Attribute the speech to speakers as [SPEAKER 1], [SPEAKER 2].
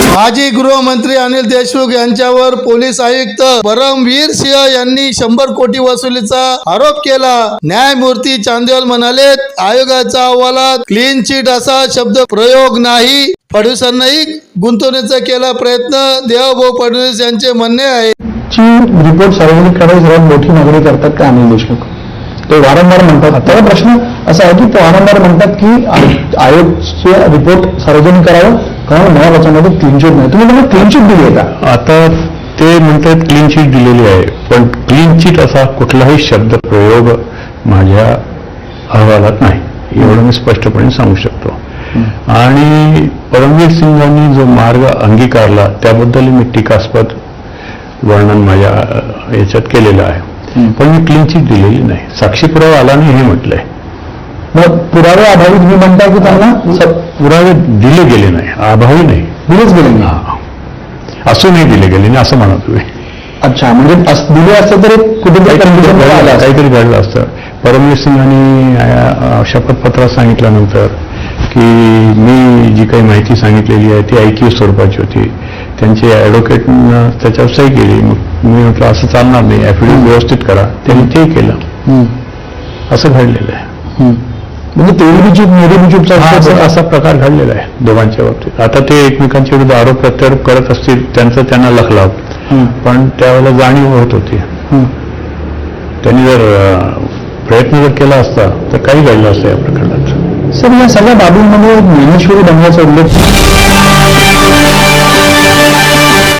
[SPEAKER 1] माजी गृहमंत्री अनिल देशमुख यांच्यावर पोलीस आयुक्त परमवीर सिंह यांनी शंभर कोटी वसुलीचा आरोप केला. न्यायमूर्ती चांदेवाल म्हणाले आयोगाच्या अहवालात क्लीन चिट असा शब्द प्रयोग नाही. फडणवीसांनाही गुंतवण्याचा केला प्रयत्न. देवाभाऊ फडणवीस यांचे म्हणणे आहे.
[SPEAKER 2] रिपोर्ट सार्वजनिक करायची सर्वात मोठी मागणी करतात का अनिल देशमुख? ते वारंवार म्हणतात. आता प्रश्न असा आहे की ते वारंवार म्हणतात की आयोगचे रिपोर्ट सार्वजनिक करावं कारण मला त्याच्यामध्ये क्लीन चिट नाही. तुम्ही त्यांना क्लीन चिट दिली आहे का?
[SPEAKER 3] आता ते म्हणतात क्लीन चिट दिलेली आहे पण क्लीन चिट असा कुठलाही शब्द प्रयोग माझ्या अहवालात नाही. एवढं मी स्पष्टपणे सांगू शकतो. आणि परमवीर सिंगांनी जो मार्ग अंगीकारला त्याबद्दल मी टीकास्पद वर्णन माझ्या याच्यात केलेलं आहे. पण मी क्लीन चिट दिलेली नाही. साक्षी पुरावा आला नाही हे म्हटलंय.
[SPEAKER 2] मग पुरावे अभावी तुम्ही म्हणता की त्यांना
[SPEAKER 3] पुरावे दिले गेले नाही अभावी नाही.
[SPEAKER 2] दिलेच गेले नाही.
[SPEAKER 3] हा. असूनही दिले गेले नाही असं म्हणा तुम्ही
[SPEAKER 2] अच्छा म्हणजे अस- दिले असते तर कुठेतरी असतं.
[SPEAKER 3] काहीतरी घडलं असतं. परमवीर सिंगांनी शपथपत्रात सांगितल्यानंतर की मी जी काही माहिती सांगितलेली आहे ती ऐकीव स्वरूपाची होती. त्यांचे ॲडव्होकेटनं त्याच्यावर सही केली. मग मी म्हटलं असं चालणार नाही. ॲफिडेव्हिट व्यवस्थित करा. त्यांनी ते केलं. असं घडलेलं आहे.
[SPEAKER 2] म्हणजे
[SPEAKER 3] हा,
[SPEAKER 2] विषय
[SPEAKER 3] असा प्रकार घडलेला आहे दोघांच्या बाबतीत. आता ते एकमेकांच्या विरुद्ध आरोप प्रत्यारोप करत असतील त्यांचं त्यांना लखलाव. पण त्यावेळेला जाणीव होत होती. त्यांनी जर प्रयत्न जर केला असता तर काही घडलं असतं या प्रकरणात.
[SPEAKER 2] सर या सगळ्या बाबींमध्ये ज्ञानेश्वरी बंगल्याचा उल्लेख